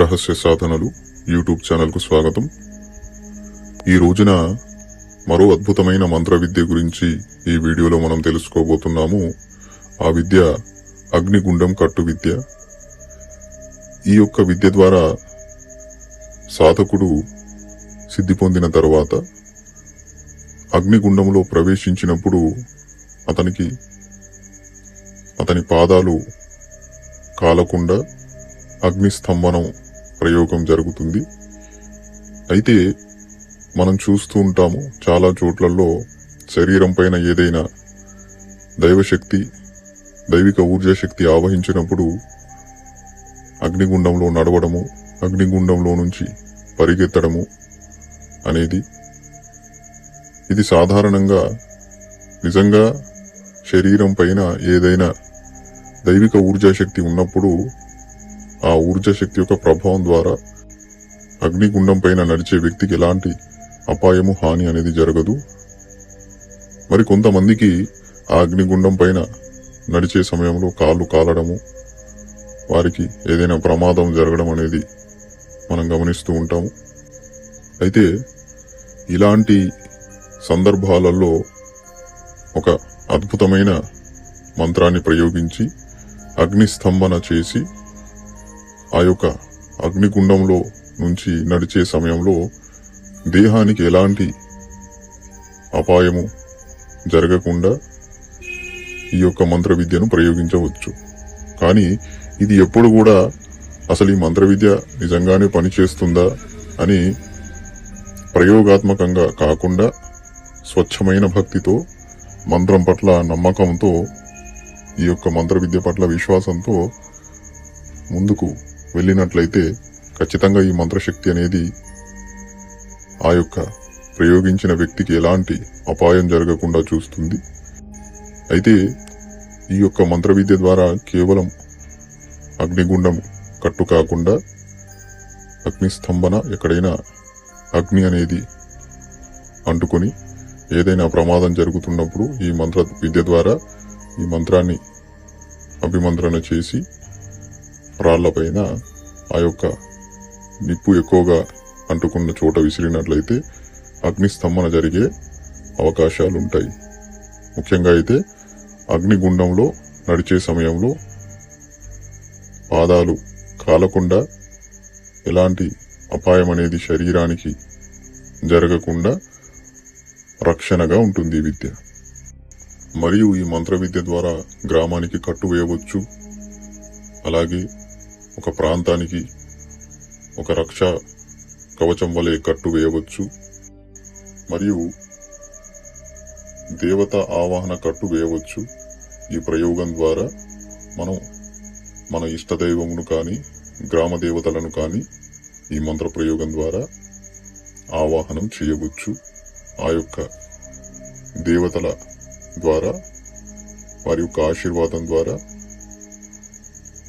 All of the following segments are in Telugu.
రహస్య సాధనలు యూట్యూబ్ ఛానల్కు స్వాగతం. ఈ రోజున మరో అద్భుతమైన మంత్ర విద్య గురించి ఈ వీడియోలో మనం తెలుసుకోబోతున్నాము. ఆ విద్య అగ్నిగుండం కట్టు విద్య. ఈ యొక్క విద్య ద్వారా సాధకుడు సిద్ధి పొందిన తర్వాత అగ్నిగుండంలో ప్రవేశించినప్పుడు అతనికి అతని పాదాలు కాలకుండా అగ్నిస్తంభనం ప్రయోగం జరుగుతుంది. అయితే మనం చూస్తూ ఉంటాము చాలా చోట్లలో శరీరం పైన ఏదైనా దైవశక్తి దైవిక ఊర్జా శక్తి ఆవహించినప్పుడు అగ్నిగుండంలో నడవడము అగ్నిగుండంలో నుంచి పరిగెత్తడము అనేది ఇది సాధారణంగా నిజంగా శరీరం పైన ఏదైనా దైవిక ఊర్జా శక్తి ఉన్నప్పుడు ఆ ఊర్జా శక్తి యొక్క ప్రభావం ద్వారా అగ్నిగుండం పైన నడిచే వ్యక్తికి ఎలాంటి అపాయము హాని అనేది జరగదు. మరి కొంతమందికి ఆ అగ్నిగుండం పైన నడిచే సమయంలో కాళ్ళు కాలడము వారికి ఏదైనా ప్రమాదం జరగడం అనేది మనం గమనిస్తూ ఉంటాము. అయితే ఇలాంటి సందర్భాలలో ఒక అద్భుతమైన మంత్రాన్ని ప్రయోగించి అగ్నిస్తంభన చేసి ఆ యొక్క అగ్నిగుండంలో నుంచి నడిచే సమయంలో దేహానికి ఎలాంటి అపాయము జరగకుండా ఈ యొక్క మంత్ర విద్యను ప్రయోగించవచ్చు. కానీ ఇది ఎప్పుడు కూడా అసలు ఈ మంత్ర విద్య నిజంగానే పనిచేస్తుందా అని ప్రయోగాత్మకంగా కాకుండా స్వచ్ఛమైన భక్తితో మంత్రం పట్ల నమ్మకంతో ఈ యొక్క మంత్ర విద్య పట్ల విశ్వాసంతో ముందుకు వెళ్ళినట్లయితే ఖచ్చితంగా ఈ మంత్రశక్తి అనేది ఆ యొక్క ప్రయోగించిన వ్యక్తికి ఎలాంటి అపాయం జరగకుండా చూస్తుంది. అయితే ఈ యొక్క మంత్ర విద్య ద్వారా కేవలం అగ్నిగుండం కట్టు కాకుండా అగ్నిస్తంభన ఎక్కడైనా అగ్ని అనేది అంటుకొని ఏదైనా ప్రమాదం జరుగుతున్నప్పుడు ఈ మంత్ర విద్య ద్వారా ఈ మంత్రాన్ని అభిమంత్రణ చేసి రాళ్ళపైన ఆ యొక్క నిప్పు ఎక్కువగా అంటుకున్న చోట విసిరినట్లయితే అగ్నిస్తంభన జరిగే అవకాశాలు ఉంటాయి ముఖ్యంగా అయితే అగ్నిగుండంలో నడిచే సమయంలో పాదాలు కాలకుండా ఎలాంటి అపాయం అనేది శరీరానికి జరగకుండా రక్షణగా ఉంటుంది ఈ విద్య. మరియు ఈ మంత్ర విద్య ద్వారా గ్రామానికి కట్టు వేయవచ్చు. అలాగే ఒక ప్రాంతానికి ఒక రక్ష కవచం వలె కట్టు వేయవచ్చు. మరియు దేవత ఆవాహన కట్టు వేయవచ్చు. ఈ ప్రయోగం ద్వారా మనం మన ఇష్టదైవమును కానీ గ్రామ దేవతలను కానీ ఈ మంత్ర ప్రయోగం ద్వారా ఆవాహనం చేయవచ్చు. ఆ యొక్క దేవతల ద్వారా వారి యొక్క ఆశీర్వాదం ద్వారా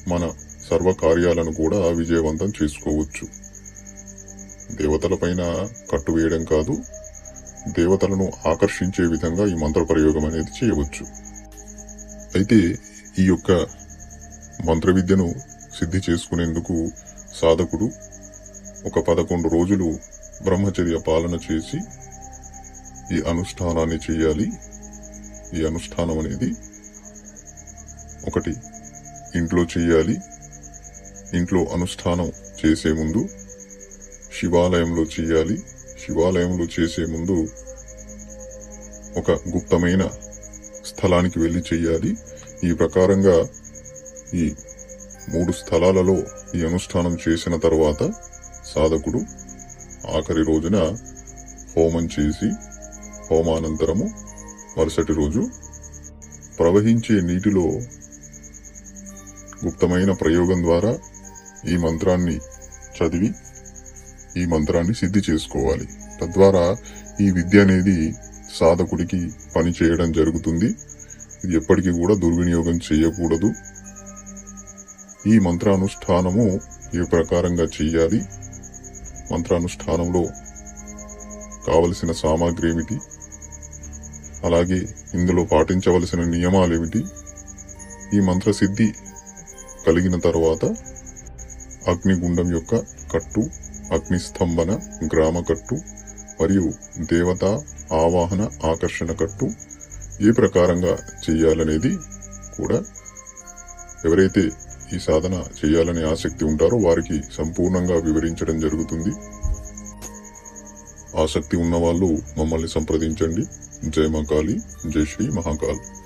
మన సర్వ కార్యాలను కూడా విజయవంతం చేసుకోవచ్చు. దేవతల పైన కట్టు వేయడం కాదు దేవతలను ఆకర్షించే విధంగా ఈ మంత్ర ప్రయోగం అనేది చేయవచ్చు. అయితే ఈ యొక్క మంత్ర విద్యను సిద్ధి చేసుకునేందుకు సాధకుడు ఒక పదకొండు రోజులు బ్రహ్మచర్య పాలన చేసి ఈ అనుష్ఠానాన్ని చేయాలి. ఈ అనుష్ఠానం అనేది ఒకటి ఇంట్లో చేయాలి. ఇంట్లో అనుష్ఠానం చేసే ముందు శివాలయంలో చేయాలి. శివాలయంలో చేసే ముందు ఒక గుప్తమైన స్థలానికి వెళ్ళి చేయాలి. ఈ ప్రకారంగా ఈ మూడు స్థలాలలో ఈ అనుష్ఠానం చేసిన తర్వాత సాధకుడు ఆఖరి రోజున హోమం చేసి హోమానంతరము మరుసటి రోజు ప్రవహించే నీటిలో గుప్తమైన ప్రయోగం ద్వారా ఈ మంత్రాన్ని చదివి ఈ మంత్రాన్ని సిద్ధి చేసుకోవాలి. తద్వారా ఈ విద్య అనేది సాధకుడికి పని చేయడం జరుగుతుంది. ఇది ఎప్పటికీ కూడా దుర్వినియోగం చేయకూడదు. ఈ మంత్రానుష్ఠానము ఏ ప్రకారంగా చేయాలి మంత్రానుష్ఠానంలో కావలసిన సామాగ్రి ఏమిటి? అలాగే ఇందులో పాటించవలసిన నియమాలు ఏమిటి? ఈ మంత్రసిద్ధి కలిగిన తర్వాత అగ్నిగుండం యొక్క కట్టు అగ్నిస్తంభన గ్రామ కట్టు మరియు దేవత ఆవాహన ఆకర్షణ కట్టు ఏ ప్రకారంగా చేయాలనేది కూడా ఎవరైతే ఈ సాధన చేయాలనే ఆసక్తి ఉంటారో వారికి సంపూర్ణంగా వివరించడం జరుగుతుంది. ఆసక్తి ఉన్నవాళ్ళు మమ్మల్ని సంప్రదించండి. జై మహాకాళి జై శ్రీ మహాకాళి.